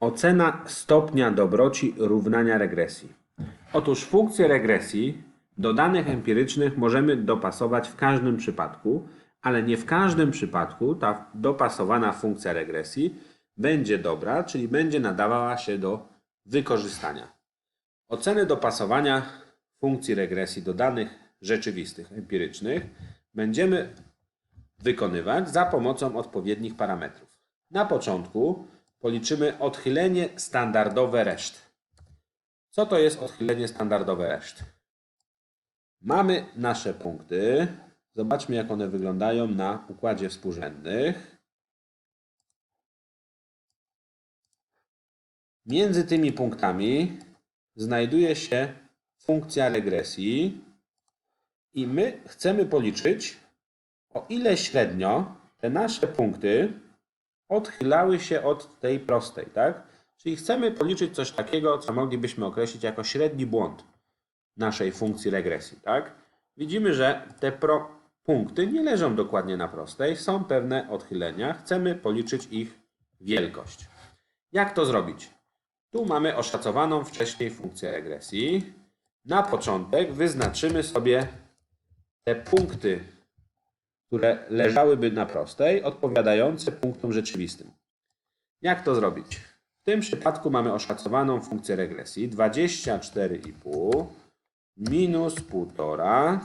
Ocena stopnia dobroci równania regresji. Otóż funkcję regresji do danych empirycznych możemy dopasować w każdym przypadku, ale nie w każdym przypadku ta dopasowana funkcja regresji będzie dobra, czyli będzie nadawała się do wykorzystania. Ocenę dopasowania funkcji regresji do danych rzeczywistych, empirycznych będziemy wykonywać za pomocą odpowiednich parametrów. Na początku policzymy odchylenie standardowe reszt. Co to jest odchylenie standardowe reszt? Mamy nasze punkty. Zobaczmy, jak one wyglądają na układzie współrzędnych. Między tymi punktami znajduje się funkcja regresji i my chcemy policzyć, o ile średnio te nasze punkty odchylały się od tej prostej, tak? Czyli chcemy policzyć coś takiego, co moglibyśmy określić jako średni błąd naszej funkcji regresji, tak? Widzimy, że te pro punkty nie leżą dokładnie na prostej, są pewne odchylenia, chcemy policzyć ich wielkość. Jak to zrobić? Tu mamy oszacowaną wcześniej funkcję regresji. Na początek wyznaczymy sobie te punkty, które leżałyby na prostej, odpowiadające punktom rzeczywistym. Jak to zrobić? W tym przypadku mamy oszacowaną funkcję regresji 24,5 minus 1,5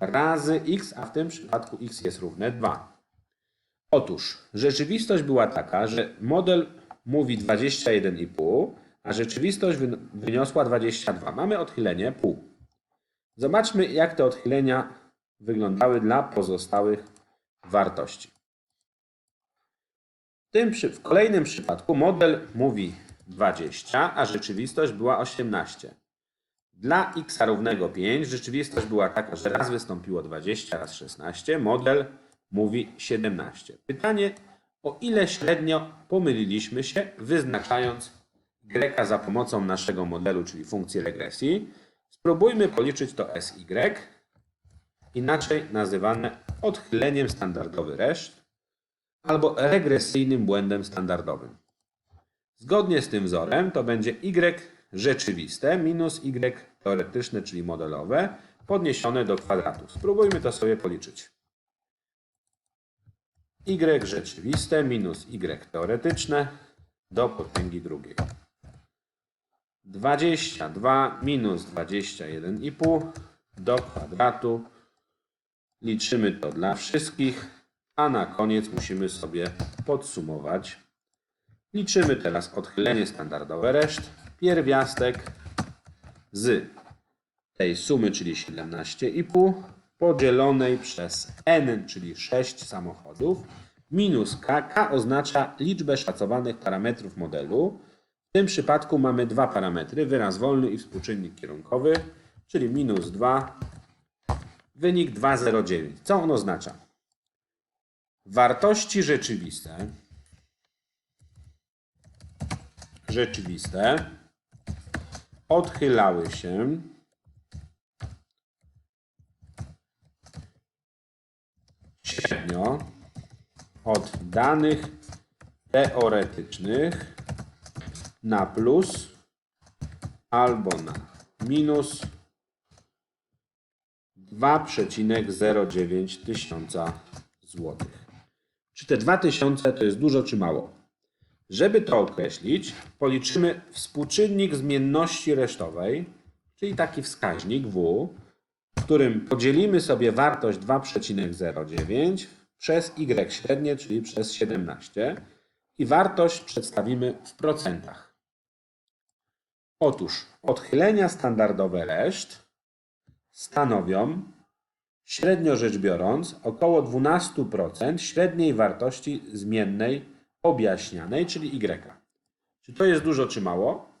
razy x, a w tym przypadku x jest równe 2. Otóż rzeczywistość była taka, że model mówi 21,5, a rzeczywistość wy- wyniosła 22. Mamy odchylenie pół. Zobaczmy, jak te odchylenia wyglądały dla pozostałych wartości. W, tym w kolejnym przypadku model mówi 20, a rzeczywistość była 18. Dla x równego 5 rzeczywistość była taka, że raz wystąpiło 20, raz 16. Model mówi 17. Pytanie, o ile średnio pomyliliśmy się, wyznaczając y za pomocą naszego modelu, czyli funkcji regresji. Spróbujmy policzyć to SY, inaczej nazywane odchyleniem standardowy reszt albo regresyjnym błędem standardowym. Zgodnie z tym wzorem to będzie y rzeczywiste minus y teoretyczne, czyli modelowe, podniesione do kwadratu. Spróbujmy to sobie policzyć. y rzeczywiste minus y teoretyczne do potęgi drugiej. 22 minus 21,5 do kwadratu. Liczymy to dla wszystkich, a na koniec musimy sobie podsumować. Liczymy teraz odchylenie standardowe reszt. Pierwiastek z tej sumy, czyli 17,5 podzielonej przez n, czyli 6 samochodów, minus k. k oznacza liczbę szacowanych parametrów modelu. W tym przypadku mamy dwa parametry, wyraz wolny i współczynnik kierunkowy, czyli minus 2, wynik 2,09. Co on oznacza? Wartości rzeczywiste, rzeczywiste. Odchylały się. Średnio. Od danych teoretycznych na plus albo na minus 2,09 tysiąca złotych. Czy te 2000 to jest dużo czy mało? Żeby to określić, policzymy współczynnik zmienności resztowej, czyli taki wskaźnik W, w którym podzielimy sobie wartość 2,09 przez y średnie, czyli przez 17 i wartość przedstawimy w procentach. Otóż odchylenia standardowe reszt stanowią, średnio rzecz biorąc, około 12% średniej wartości zmiennej objaśnianej, czyli y. Czy to jest dużo, czy mało?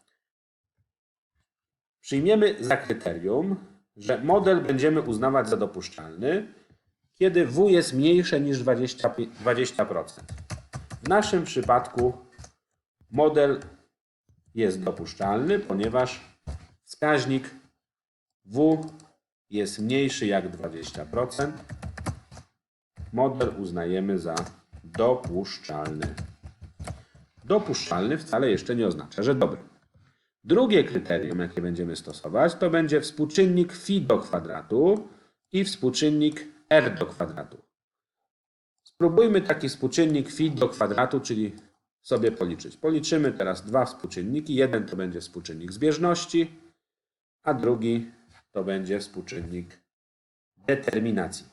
Przyjmiemy za kryterium, że model będziemy uznawać za dopuszczalny, kiedy W jest mniejsze niż 20%. 20%. W naszym przypadku model jest dopuszczalny, ponieważ wskaźnik W jest mniejszy jak 20%. Model uznajemy za dopuszczalny. dopuszczalny wcale jeszcze nie oznacza, że dobry. Drugie kryterium, jakie będziemy stosować, to będzie współczynnik phi do kwadratu i współczynnik r do kwadratu. Spróbujmy taki współczynnik phi do kwadratu, czyli sobie policzyć. Policzymy teraz dwa współczynniki. Jeden to będzie współczynnik zbieżności, a drugi to będzie współczynnik determinacji.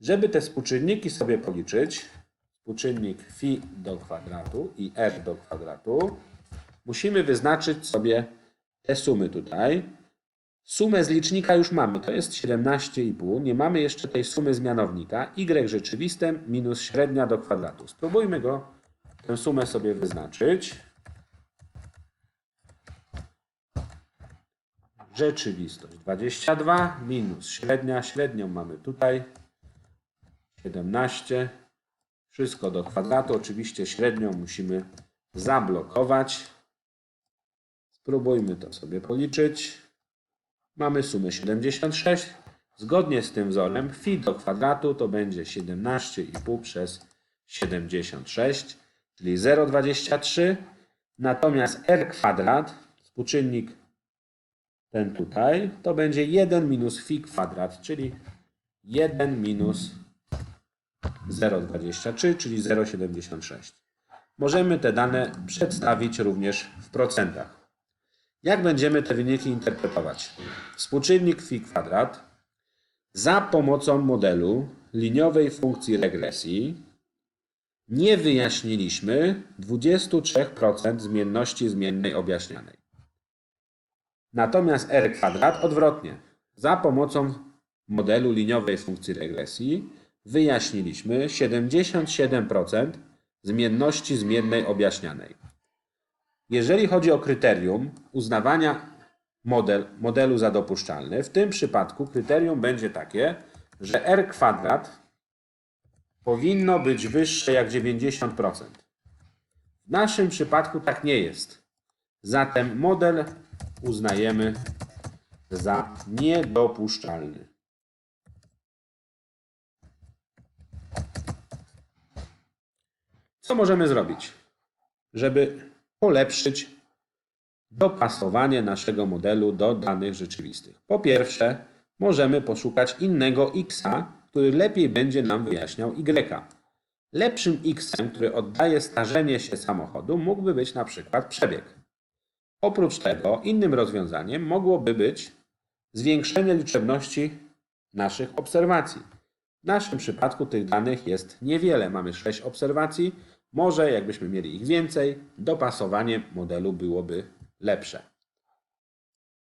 Żeby te współczynniki sobie policzyć, współczynnik phi do kwadratu i r do kwadratu, musimy wyznaczyć sobie te sumy tutaj. Sumę z licznika już mamy, to jest 17,5. Nie mamy jeszcze tej sumy z mianownika. y rzeczywiste minus średnia do kwadratu. Spróbujmy go, tę sumę sobie wyznaczyć. Rzeczywistość 22 minus średnia. Średnią mamy tutaj 17. Wszystko do kwadratu. Oczywiście średnią musimy zablokować. Spróbujmy to sobie policzyć. Mamy sumę 76. Zgodnie z tym wzorem phi do kwadratu to będzie 17,5 przez 76, czyli 0,23. Natomiast r kwadrat, współczynnik ten tutaj, to będzie 1 minus phi kwadrat, czyli 1 minus 0,23, czyli 0,76. Możemy te dane przedstawić również w procentach. Jak będziemy te wyniki interpretować? Współczynnik phi kwadrat za pomocą modelu liniowej funkcji regresji nie wyjaśniliśmy 23% zmienności zmiennej objaśnianej. Natomiast r kwadrat odwrotnie. Za pomocą modelu liniowej funkcji regresji wyjaśniliśmy 77% zmienności zmiennej objaśnianej. Jeżeli chodzi o kryterium uznawania model, modelu za dopuszczalny, w tym przypadku kryterium będzie takie, że r kwadrat powinno być wyższe jak 90%. W naszym przypadku tak nie jest. Zatem model uznajemy za niedopuszczalny. Co możemy zrobić, żeby polepszyć dopasowanie naszego modelu do danych rzeczywistych? Po pierwsze, możemy poszukać innego x, który lepiej będzie nam wyjaśniał y. Lepszym x, który oddaje starzenie się samochodu, mógłby być na przykład przebieg. Oprócz tego, innym rozwiązaniem mogłoby być zwiększenie liczebności naszych obserwacji. W naszym przypadku tych danych jest niewiele. Mamy 6 obserwacji. Może jakbyśmy mieli ich więcej, dopasowanie modelu byłoby lepsze.